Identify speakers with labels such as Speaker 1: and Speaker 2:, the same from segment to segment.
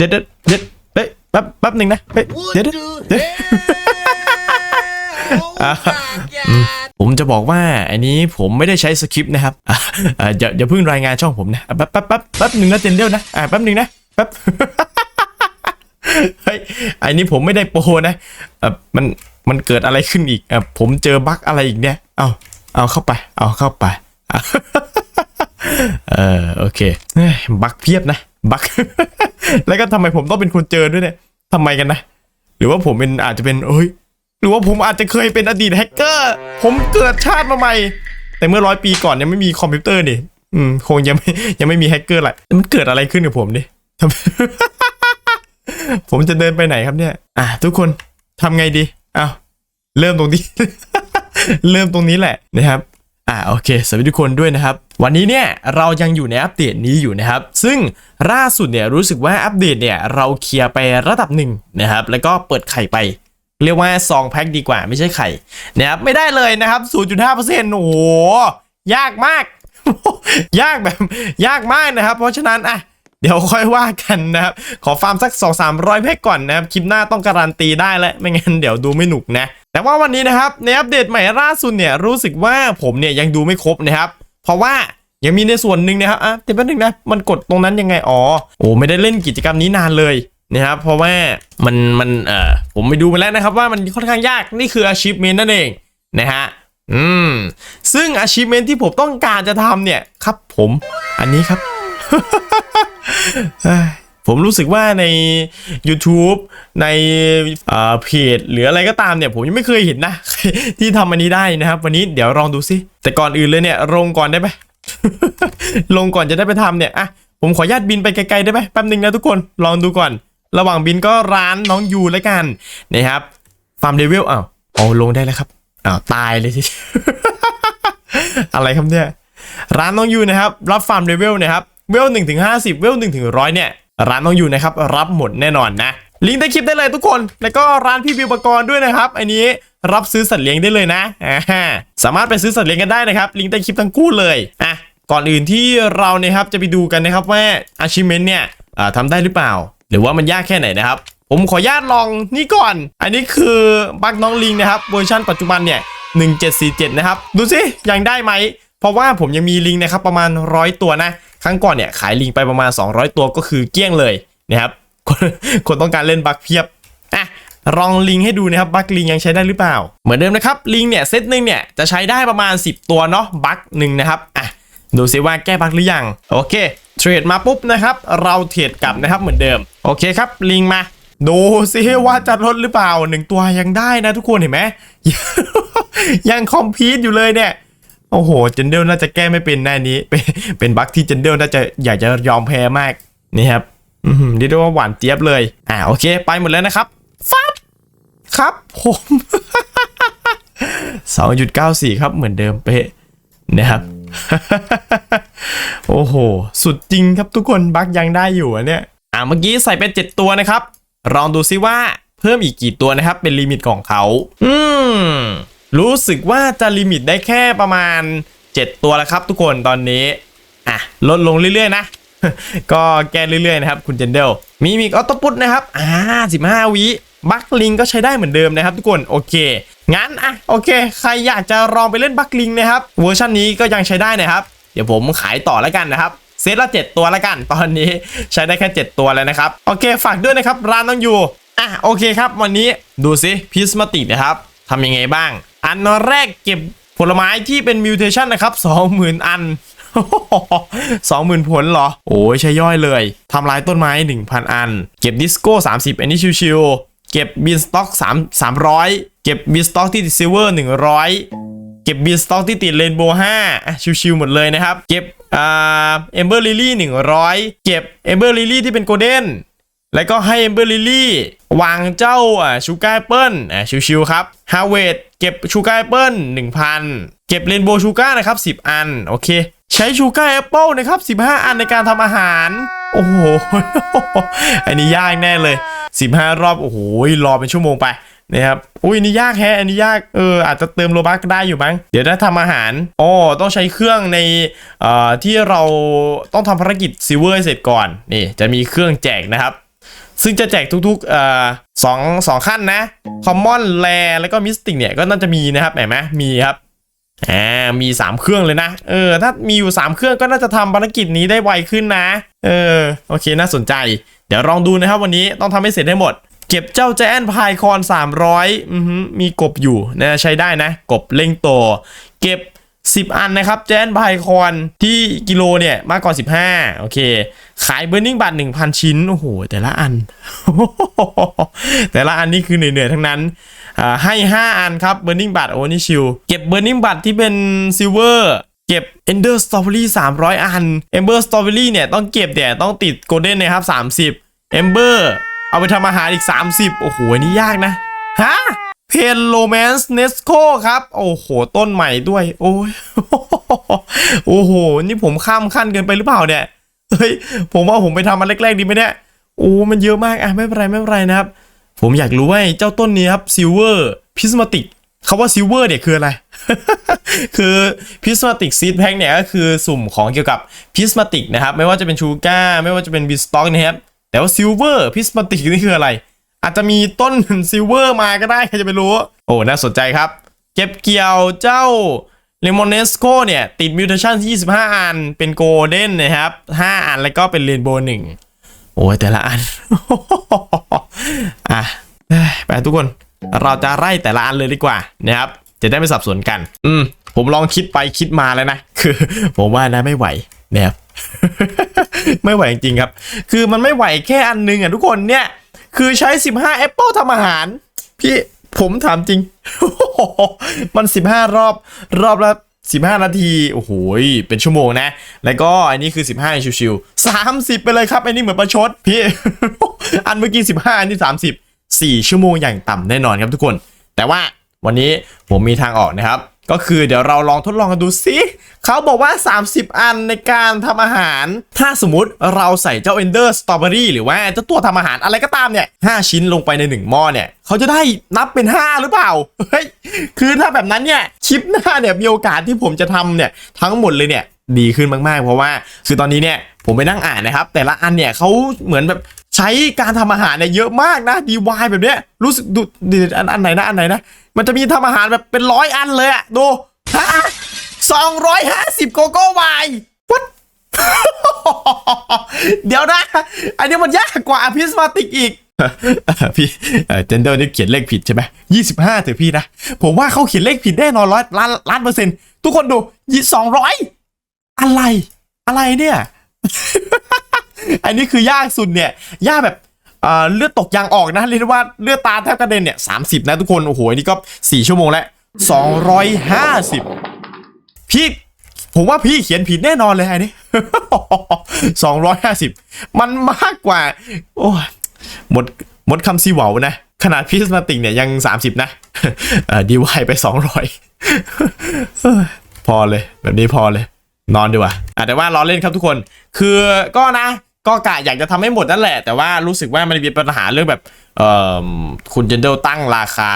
Speaker 1: เดี๋ยวเดี๋ยวเดี๋ยวเฮ้ยแป๊บแป๊บหนึ่งนะเฮ้ยเดี๋ยวเดี๋ยวเดี๋ยวอะอืมผมจะบอกว่าอันนี้ผมไม่ได้ใช้สคริปต์นะครับอะอะอย่าอย่าเพิ่งรายงานช่องผมนะอะแป๊บแป๊บแป๊บแป๊บหนึ่งนะเจนเดียวนะอะแป๊บหนึ่งนะแป๊บเฮ้ยอันนี้ผมไม่ได้โปรนะเอะมันมันเกิดอะไรขึ้นอีกอะผมเจอบั๊กอะไรอีกเนี่ยเอาเอาเข้าไป เอาเข้าไปอะเออโอเคเฮ้ยบั๊กเพียบนะ บั๊ก แล้วก็ทำไมผมต้องเป็นคนเจอด้วยเนี่ยทำไมกันนะ หรือว่าผมเป็นอาจจะเป็นเอ้ย หรือว่าผมอาจจะเคยเป็นอดีตแฮกเกอร์ ผมเกิดชาติมาใหม่ แต่เมื่อร้อยปีก่อนยังไม่มีคอมพิวเตอร์นี่อืม คงยังไม่ยังไม่มีแฮกเกอร์แหละมันเกิดอะไรขึ้นกับผมดิผมจะเดินไปไหนครับเนี่ย อะทุกคนทำไงดีอ้าวเริ่มตรงนี้ เริ่มตรงนี้แหละนะครับ อ่าโอเคสวัสดีทุกคนด้วยนะครับ วันนี้เนี่ยเรายังอยู่ในอัปเดตนี้อยู่นะครับ ซึ่งล่าสุดเนี่ยรู้สึกว่าอัปเดตเนี่ยเราเคลียร์ไประดับหนึ่งนะครับ แล้วก็เปิดไข่ไป เรียกว่าซองแพ็คดีกว่าไม่ใช่ไข่นะครับไม่ได้เลยนะครับ 0.5%โอ้โหยากมาก ยากแบบยากมากนะครับ เพราะฉะนั้นอะ เดี๋ยวค่อยว่ากันนะครับ ขอฟาร์มสัก 2 3 0 0แพ็คก่อนนะครับ คลิปหน้าต้องการันตีได้แล้ว ไม่งั้นเดี๋ยวดูไม่หนุกนะ แต่ว่าวันนี้นะครับในอัปเดตใหม่ล่าสุดเนี่ยรู้สึกว่าผมเนี่ยยังดูไม่ครบนะครับ เพราะว่ายังมีในส่วนหนึ่งนะครับอะเดี๋ยวแป๊บนึงนะ มันกดตรงนั้นยังไง อ๋อ โอ้ไม่ได้เล่นกิจกรรมนี้นานเลยนะครับ เพราะว่ามันมันเอ่อผมไปดูมาแล้วนะครับว่ามันค่อนข้างยาก นี่คือ achievement นั่นเองนะฮะ อืม ซึ่ง achievement ที่ผมต้องการจะทำเนี่ยครับผม อันนี้ครับ ผมรู้สึกว่าใน YouTube ในเพจหรืออะไรก็ตามเนี่ย ผมยังไม่เคยเห็นนะ ที่ทำอันนี้ได้นะครับ วันนี้เดี๋ยวลองดูสิ แต่ก่อนอื่นเลยเนี่ยลงก่อนได้ไหมลงก่อนจะได้ไปทำเนี่ยอะผมขออนุญาตบินไปไกลๆได้ไหมแป๊บนึงนะทุกคนลองดูก่อน ระหว่างบินก็ร้านน้องยูแล้วกันนะครับฟาร์มเดวิลอ้าวเอาลงได้แล้วครับอ้าวตายเลยทีอะไรครับเนี่ยร้านน้องยูนะครับ รับฟาร์มเลเวลนะครับ เวลหนึ่งถึงห้าสิบเวลหนึ่งถึงร้อยเนี่ยร้านน้องอยู่นะครับรับหมดแน่นอนนะลิงก์ใต้คลิปได้เลยทุกคน แล้วก็ร้านพี่บิวปกรณ์ด้วยนะครับ อันนี้รับซื้อสัตว์เลี้ยงได้เลยนะอ่าสามารถไปซื้อสัตว์เลี้ยงกันได้นะครับ ลิงก์ใต้คลิปทั้งคู่เลยอะก่อนอื่นที่เราเนี่ยครับจะไปดูกันนะครับว่า achievement เนี่ยทำได้หรือเปล่า หรือว่ามันยากแค่ไหนนะครับ ผมขออนุญาตลองนี่ก่อน อันนี้คือบักน้องลิงนะครับเวอร์ชันปัจจุบันเนี่ย1747 นะครับ ดูสิยังได้ไหม เพราะว่าผมยังมีลิงนะครับประมาณร้อยตัวนะ ครั้งก่อนเนี่ยขายลิงไปประมาณ 200 ตัวก็คือเกี้ยงเลยนะครับคนคนต้องการเล่นบักเพียบอะลองลิงให้ดูนะครับบัคลิงยังใช้ได้หรือเปล่า เหมือนเดิมนะครับลิงเนี่ยเซตหนึ่งเนี่ยจะใช้ได้ประมาณ 10 ตัวเนาะบัคหนึ่งนะครับอะดูซิว่าแก้บัคหรือยัง โอเคเทรดมาปุ๊บนะครับ เราเทรดกลับนะครับเหมือนเดิม โอเคครับลิงมาดูซิว่าจะลดหรือเปล่าหนึ่งตัวยังได้นะทุกคนเห็นไหมยังคอมพีทอยู่เลยเนี่ย โอ้โหเจนเดลน่าจะแก้ไม่เป็นแน่นี้ เป็นเป็นบั๊กที่เจนเดลน่าจะอยากจะยอมแพ้มากนี่ครับอืมเรียกได้ว่าหวานเจี๊ยบเลย อ่าโอเค ไปหมดแล้วนะครับฟับครับผม2.94ครับเหมือนเดิมเป๊ะนะครับโอ้โห สุดจริงครับทุกคนบั๊กยังได้อยู่อะเนี่ย อ่าเมื่อกี้ใส่เป็น7ตัวนะครับลองดูซิว่าเพิ่มอีกกี่ตัวนะครับ เป็นลิมิตของเขา อืม รู้สึกว่าจะลิมิตได้แค่ประมาณ 7 ตัวแล้วครับทุกคนตอนนี้ อะ ลดลงเรื่อยๆ นะ ก็แก้เรื่อยๆ นะครับ คุณเจนเดล มีมีออโตปุตนะครับ อ่า 15 วิบัคลิงก็ใช้ได้เหมือนเดิมนะครับทุกคนโอเค งั้นอะโอเค ใครอยากจะลองไปเล่นบัคลิงนะครับ เวอร์ชันนี้ก็ยังใช้ได้นะครับ เดี๋ยวผมขายต่อแล้วกันนะครับเซตละ 7 ตัวแล้วกัน ตอนนี้ใช้ได้แค่ 7 ตัวแล้วนะครับ โอเค ฝากด้วยนะครับ ร้านน้องอยู่อะโอเคครับ วันนี้ดูซิพิสมาตินะครับทำยังไงบ้าง อันแรกเก็บผลไม้ที่เป็นมิวเทชันนะครับ20,000 อันสองหมื่นผลเหรอ โอ้ยใช่ย่อยเลยทำลายต้นไม้ 1,000 อัน เก็บดิสโก้ 30 อันนี้ชิวๆเก็บบีนสต็อก3 300 เก็บบีนสต็อกที่ติดซิลเวอร์ 100 เก็บบีนสต็อกที่ติดเรนโบว์5ชิวๆหมดเลยนะครับ เก็บอ่าเอมเบอร์ลิลี่100 เก็บเอมเบอร์ลิลี่ที่เป็นโกลเด้น แล้วก็ให้เอมเบอร์ลิลี่วางเจ้าชูการ์เปิลอ่าชิวๆครับฮาเวดเก็บชูการ์เปิล1,000เก็บเรนโบว์ชูการ์นะครับ10อัน โอเค ใช้ชูการ์แอปเปิลนะครับ15อันในการทำอาหาร โอ้โห อันนี้ยากแน่เลย15รอบ โอ้โห รอเป็นชั่วโมงไปนะครับ อุ้ยนี่ยากแฮะ อันนี้ยาก เออ อาจจะเติมโลบักได้อยู่มั้ง เดี๋ยวถ้าทำอาหารอ๋อต้องใช้เครื่องใน เอ่อ ที่เราต้องทำภารกิจซิเวอร์เสร็จก่อน นี่ จะมีเครื่องแจกนะครับ ซึ่งจะแจกทุกๆเอ่อสองสองขั้นนะคอมมอนแรแล้วก็มิสติกเนี่ยก็น่าจะมีนะครับเห็นไหมมีครับอ่ามี 3 เครื่องเลยนะ เออ ถ้ามีอยู่ 3 เครื่องก็น่าจะทำภารกิจนี้ได้ไวขึ้นนะ เออ โอเค น่าสนใจ เดี๋ยวลองดูนะครับวันนี้ต้องทำให้เสร็จให้หมด เก็บเจ้าแจนพายคอน 300 อือหือมีกบอยู่นะใช้ได้นะ กบเล่งโต เก็บ 10 อันนะครับ แจนพายคอนที่กิโลเนี่ยมากกว่า 15 โอเค ขายเบ r ร์ i ิ g งบัตร1,000 ชิ้น โอ้โห แต่ละอัน แต่ละอันนี่คือเหนื่อยๆ ทั้งนั้นให้ 5 อันครับเบ r ร์ i ิ g งบัตรโอ้นี่ชิว เก็บเบ r ร์ i ิ g งบัตรที่เป็นซิลเวอร์เก็บ Ender Strawberry 300 อัน Ember Strawberry เนี่ยต้องเก็บแต่ต้องติด Golden นนะครับ 30 Ember เอาไปทำอาหารอีก 30 โอ้โหนี่ยากนะ ฮะ เพนโรแมนส์เนสโคครับ โอ้โห ต้นใหม่ด้วย โอ้ยโอ้โห นี่ผมข้ามขั้นเกินไปหรือเปล่าเนี่ยเฮ้ยผมว่าผมไปทำมันแรกๆดีไหมเนี่ยโอ้มันเยอะมากอะไม่เป็นไรไม่เป็นไรนะครับ ผมอยากรู้ว่าเจ้าต้นนี้ครับซิลเวอร์พิสมาติกคาว่าซิลเวอร์เนี่ยคืออะไร คือพิสมาติกซีดแพ็กเนี่ยก็คือสุ่มของเกี่ยวกับพิสมาติกนะครับ ไม่ว่าจะเป็นชูก้าไม่ว่าจะเป็นบิสต็อกนะครับแต่ว่าซิลเวอร์พิสมาติกนี่คืออะไร อาจจะมีต้นซิลเวอร์มาก็ได้ใครจะไปรู้ โอ้ น่าสนใจครับ เก็บเกี่ยวเจ้าเลมอนเนสโกเนี่ย ติดมิวเทชัน25 อัน เป็นโกลเด้นนะครับ 5 อันแล้วก็เป็นเรนโบว์หนึ่งโอ้ยแต่ละอัน อะไปทุกคน เราจะไล่แต่ละอันเลยดีกว่านะครับ จะได้ไม่สับสนกัน อืม ผมลองคิดไปคิดมาแล้วนะ คือ ผมว่านะไม่ไหวนะครับ ไม่ไหวจริงๆครับ คือมันไม่ไหวแค่อันนึงอะทุกคนเนี่ย คือใช้ 15แอปเปิลทำอาหาร พี่ผมถามจริง มัน 15 รอบรอบละ15 นาที โอ้โห เป็นชั่วโมงนะ แล้วก็อันนี้คือ 15ชิวๆ30 ไปเลยครับ อันนี้เหมือนประชด พี่ อันเมื่อกี้ 15 อันนี้ 30 4 ชั่วโมงอย่างต่ำแน่นอนครับทุกคน แต่ว่าวันนี้ผมมีทางออกนะครับ ก็คือเดี๋ยวเราลองทดลองกันดูสิเขาบอกว่า 30 อันในการทำอาหาร ถ้าสมมติเราใส่เจ้า Ender Strawberry หรือว่าเจ้าตัวทำอาหารอะไรก็ตามเนี่ย5ชิ้นลงไปใน 1 หม้อเนี่ยเขาจะได้นับเป็น 5 หรือเปล่าเฮ้ยคือถ้าแบบนั้นเนี่ยคลิปหน้าเนี่ยมีโอกาสที่ผมจะทำเนี่ยทั้งหมดเลยเนี่ยดีขึ้นมากๆ เพราะว่าคือตอนนี้เนี่ยผมไปนั่งอ่านนะครับ แต่ละอันเนี่ยเขาเหมือนแบบ ใช้การทำอาหารเนี่ยเยอะมากนะ DIY แบบเนี้ยรู้สึกดูดีอันอันไหนนะอันไหนนะ มันจะมีทำอาหารแบบเป็นร้อยอันเลยอะดูฮะสองร้อยห้าสิบโกโก้วายเดี๋ยวนะ อันนี้มันยากกว่าพิสมาติกอีกพี่เจนเดอร์นี่เขียนเลขผิดใช่ไหมยี่สิบห้าเถอะพี่นะ ผมว่าเขาเขียนเลขผิดแน่นอนร้อยล้านล้านเปอร์เซ็นต์ทุกคนดูยี่สองร้อยอะไร อะไรเนี่ย อันนี้คือยากสุดเนี่ยยากแบบเลือดตกยางออกนะเรียกได้ว่าเลือดตาแทบกระเด็นเนี่ยสามสิบนะทุกคนโอ้โหนนี้ก็สี่ชั่วโมงแล้วสองร้อยห้าสิบพี่ผมว่าพี่เขียนผิดแน่นอนเลยอันนี้สองร้อยห้าสิบมันมากกว่า โอ้ยหมดหมดคำซีเหวานะ ขนาดพิสมาติกเนี่ยยัง30นะอ่อดีวายไป200พอเลย แบบนี้พอเลย นอนดีกว่าแต่ว่าล้อเล่นครับทุกคน คือก็นะ ก็กะอยากจะทำให้หมดนั่นแหละ แต่ว่ารู้สึกว่ามันมีปัญหาเรื่องแบบเอ่อคุณเจนเดลตั้งราคา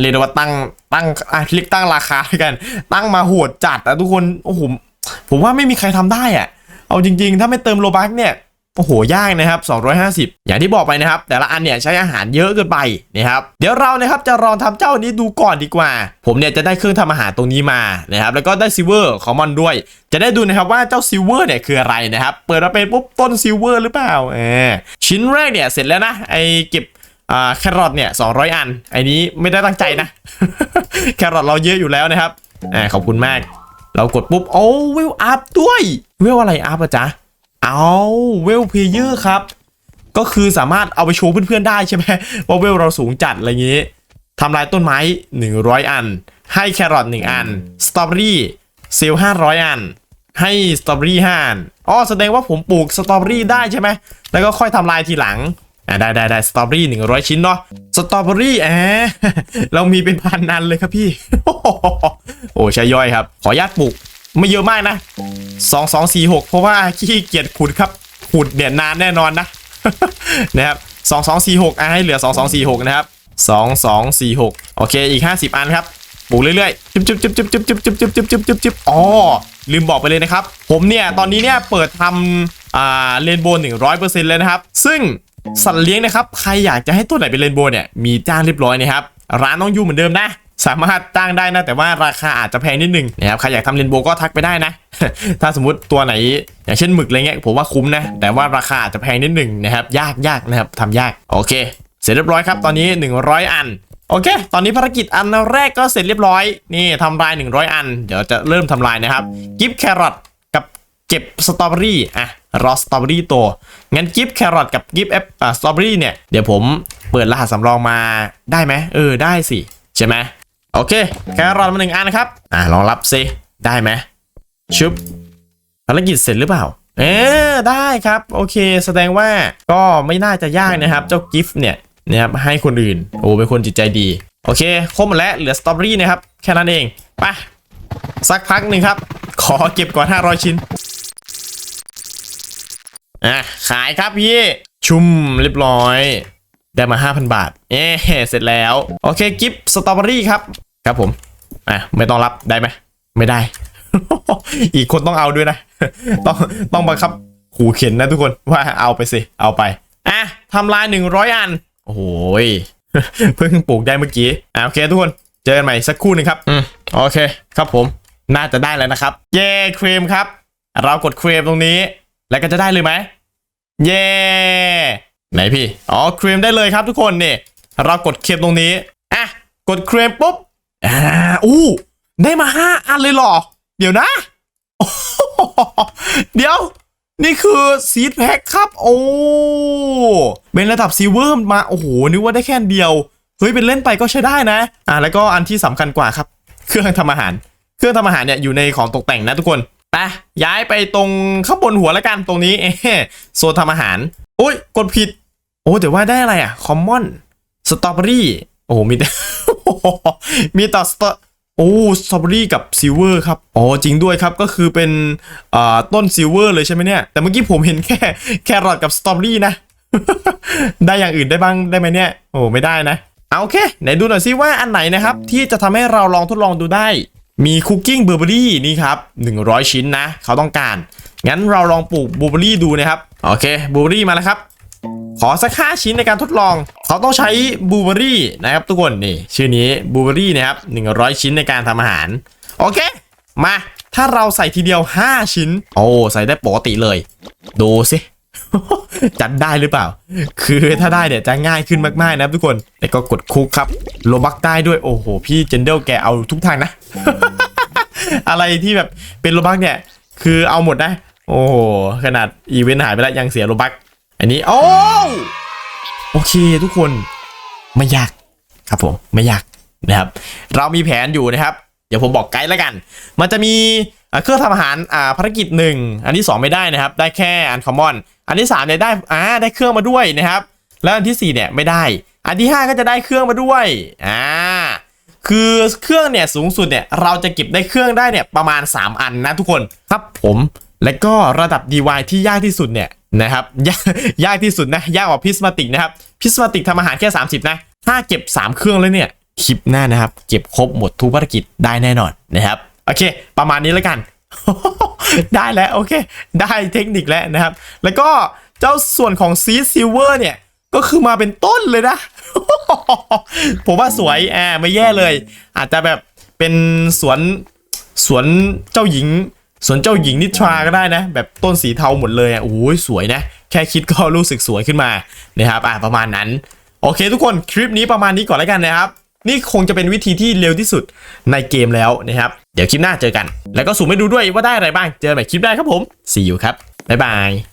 Speaker 1: เรียกว่าตั้งตั้งอะเรียกตั้งราคาด้วยกัน ตั้งมาโหดจัดอะทุกคนโอ้โหผมว่าไม่มีใครทำได้อะเอาจริง ๆ ถ้าไม่เติมโลบักเนี่ย โอ้โหยากนะครับ 250 อย่างที่บอกไปนะครับ แต่ละอันเนี่ยใช้อาหารเยอะเกินไปนะครับ เดี๋ยวเรานะครับจะลองทำเจ้านี้ดูก่อนดีกว่า ผมเนี่ยจะได้เครื่องทำอาหารตรงนี้มานะครับ แล้วก็ได้ซิลเวอร์ของมันด้วย จะได้ดูนะครับว่าเจ้าซิลเวอร์เนี่ยคืออะไรนะครับ เปิดมาเป็นปุ๊บต้นซิลเวอร์หรือเปล่าเออชิ้นแรกเนี่ยเสร็จแล้วนะ ไอเก็บแครอทเนี่ย200 อัน ไอนี้ไม่ได้ตั้งใจนะ แครอทเราเยอะอยู่แล้วนะครับอ่าขอบคุณมาก เรากดปุ๊บ โอ้เวอัพด้วยเวอะไรอัพอะจ๊ะ เอาเวลเพเยอร์ครับ ก็คือสามารถเอาไปโชว์เพื่อนๆได้ใช่ไหมว่าเวลเราสูงจัดอะไรอย่างนี้ทำลายต้นไม้ 100 อัน ให้แครอท1อัน สตรอเบอรี่เซลล์500 อัน ให้สตรอเบอรี่5อันอ๋อแสดงว่าผมปลูกสตรอเบอรี่ได้ใช่ไหม แล้วก็ค่อยทำลายทีหลังอ่าได้ได้ได้สตรอเบอรี่100 ชิ้นเนาะ สตรอเบอรี่แหมเรามีเป็นพันนันเลยครับพี่ โอ้ใช่ย่อยครับ ขออนุญาตปลูก ไม่เยอะมากนะสองสองสี่หกเพราะว่าขี้เกียจขุดครับขุดเนี่ยนานแน่นอนนะนะครับสองสองสี่หกอะให้เหลือสองสองสี่หกนะครับสองสองสี่หกโอเคอีกห้าสิบอันครับปลูกเรื่อยๆจุ๊บจุ๊บจุ๊บจุ๊บจุ๊บจุ๊บจุ๊บจุ๊บจุ๊บจุ๊บจุ๊บจุ๊บอ๋อลืมบอกไปเลยนะครับ ผมเนี่ยตอนนี้เนี่ยเปิดทำอ่าเรนโบว์หนึ่งร้อยเปอร์เซ็นต์เลยนะครับ ซึ่งสัตว์เลี้ยงนะครับ ใครอยากจะให้ตัวไหนเป็นเรนโบว์เนี่ยมีจ้างเรียบร้อยนะครับร้านน้องยูเหมือนเดิมนะ สามารถจ้างได้นะ แต่ว่าราคาอาจจะแพงนิดนึงนะครับใครอยากทำเรนโบว์ก็ทักไปได้นะ ถ้าสมมติตัวไหน อย่างเช่นหมึกอะไรเงี้ยผมว่าคุ้มนะ แต่ว่าราคาอาจจะแพงนิดนึงนะครับ ยากยากนะครับทำยากโอเค เสร็จเรียบร้อยครับ ตอนนี้ 100 อันโอเค ตอนนี้ภารกิจอันแรกก็เสร็จเรียบร้อย นี่ทำลาย 100 อัน เดี๋ยวจะเริ่มทำลายนะครับ กิฟแครอทกับเก็บสตรอเบอรี่ อะ รอสตรอเบอรี่โต งั้นกิฟแครอทกับกิฟแอปสตรอเบอรี่เนี่ย เดี๋ยวผมเปิดรหัสสำรองมาได้ไหม เออ ได้สิ ใช่ไหม โอเคแครอทมาหนึ่งอันนะครับ อะลองรับซิได้ไหมชุบภารกิจเสร็จหรือเปล่า เออได้ครับ โอเค แสดงว่าก็ไม่น่าจะยากนะครับ เจ้ากิฟต์เนี่ยนะครับให้คนอื่น โอ้เป็นคนจิตใจดี โอเคครบหมดแล้วเหลือสตรอเบอรี่นะครับ แค่นั้นเองไปสักพักหนึ่งครับ ขอเก็บก่อน 500 ชิ้นอะขายครับพี่ ชุ่มเรียบร้อย ได้มา 5,000 บาท เอ๊เสร็จแล้ว โอเค กิฟต์สตรอเบอรี่ครับ ครับผม อะ ไม่ต้องรับได้ไหม ไม่ได้ อีกคนต้องเอาด้วยนะ ต้องต้องบังคับขู่เข็นนะทุกคนว่าเอาไปสิ เอาไป อะทำลายหนึ่งร้อยอัน โอ้โหยเพิ่งปลูกได้เมื่อกี้ อะโอเคทุกคน เจอกันใหม่สักครู่หนึงครับ อืม โอเค ครับผม น่าจะได้แล้วนะครับ เย้เครมครับ เรากดเครมตรงนี้ แล้วก็จะได้เลยไหม เย้ ไหนพี่ อ๋อเครมได้เลยครับทุกคนนี่เรากดเครมตรงนี้อะกดเครมปุ๊บอ่าอู้ได้มาห้าอันเลยหรอ เดี๋ยวนะ เดี๋ยว นี่คือซีดแพ็คครับ โอ้เป็นระดับซีเวอร์มา โอ้โห นึกว่าได้แค่เดียว เฮ้ย เป็นเล่นไปก็ใช้ได้นะ อะแล้วก็อันที่สำคัญกว่าครับ เครื่องทำอาหาร เครื่องทำอาหารเนี่ยอยู่ในของตกแต่งนะทุกคนไปย้ายไปตรงข้างบนหัวแล้วกันตรงนี้เอ๊ะโซนทำอาหารโอ้ย กดผิด โอ้แต่ว่าได้อะไรอะคอมมอนสตรอเบอรี่โอ้มีแต่มีแต่สตรอโอ้สตรอเบอรี่กับซิลเวอร์ครับอ๋อจริงด้วยครับก็คือเป็นอ่อต้นซิลเวอร์เลยใช่ไหมเนี่ย แต่เมื่อกี้ผมเห็นแค่แครอทกับสตรอเบอรี่นะ ได้อย่างอื่นได้บ้างได้ไหมเนี่ย โอ้ไม่ได้นะ เอาโอเคไหนดูหน่อยซิว่าอันไหนนะครับ ที่จะทำให้เราลองทดลองดูได้ มีคุกกิ้งเบอร์เบอรี่นี่ครับ 100 ชิ้นนะ เขาต้องการ งั้นเราลองปลูกบลูเบอรี่ดูนะครับโอเคบลูเบอรี่มาแล้วครับ ขอสักห้าชิ้นในการทดลอง เขาต้องใช้บูเบอรี่นะครับทุกคนนี่ชื่อนี้บูเบอรี่นะครับ100 ชิ้นในการทำอาหาร โอเค มา ถ้าเราใส่ทีเดียว 5 ชิ้น โอ้ใส่ได้ปกติเลย ดูสิจัดได้หรือเปล่า คือถ้าได้เนี่ยจะง่ายขึ้นมากๆนะครับทุกคนแล้วก็กดคุกครับโลบักได้ด้วยโอ้โห พี่เจนเดลแกเอาทุกทางนะ อะไรที่แบบเป็นโลบักเนี่ย คือเอาหมดนะ โอ้โหขนาดอีเวนต์หายไปแล้วยังเสียโลบัก อันนี้โอ้โอเคทุกคนไม่ยากครับผมไม่ยากนะครับ เรามีแผนอยู่นะครับ เดี๋ยวผมบอกไกด์แล้วกัน มันจะมีเครื่องทำอาหารอ่าภารกิจหนึ่งอันที่ 2 ไม่ได้นะครับ ได้แค่อันคอมมอน อันที่3เนี่ยได้อ่าได้เครื่องมาด้วยนะครับ แล้วอันที่4เนี่ยไม่ได้ อันที่ 5 ก็จะได้เครื่องมาด้วยอ่าคือเครื่องเนี่ยสูงสุดเนี่ยเราจะเก็บได้เครื่องได้เนี่ยประมาณ 3 อันนะทุกคนครับผม และก็ระดับ DY ที่ยากที่สุดเนี่ยนะครับยากยากที่สุดนะ ยากกว่าพิสมาติกนะครับพิสมาติกทำอาหารแค่ 30 นะ ถ้าเก็บ 3 เครื่องแล้วเนี่ยคลิปหน้านะครับ เก็บครบหมดทุกภารกิจได้แน่นอนนะครับ โอเค ประมาณนี้แล้วกัน ได้แล้ว โอเค ได้เทคนิคแล้วนะครับ แล้วก็เจ้าส่วนของซีซิลเวอร์เนี่ย ก็คือมาเป็นต้นเลยนะ ผมว่าสวยแอบไม่แย่เลย อาจจะแบบเป็นสวนสวนเจ้าหญิง สวนเจ้าหญิงนิทราก็ได้นะ แบบต้นสีเทาหมดเลยอะโอ้ยสวยนะ แค่คิดก็รู้สึกสวยขึ้นมานะครับอะประมาณนั้น โอเคทุกคนคลิปนี้ประมาณนี้ก่อนแล้วกันนะครับ นี่คงจะเป็นวิธีที่เร็วที่สุดในเกมแล้วนะครับ เดี๋ยวคลิปหน้าเจอกัน แล้วก็สุ่มให้ดูด้วยว่าได้อะไรบ้าง เจอใหม่คลิปได้ครับผม see you ครับบ๊ายบาย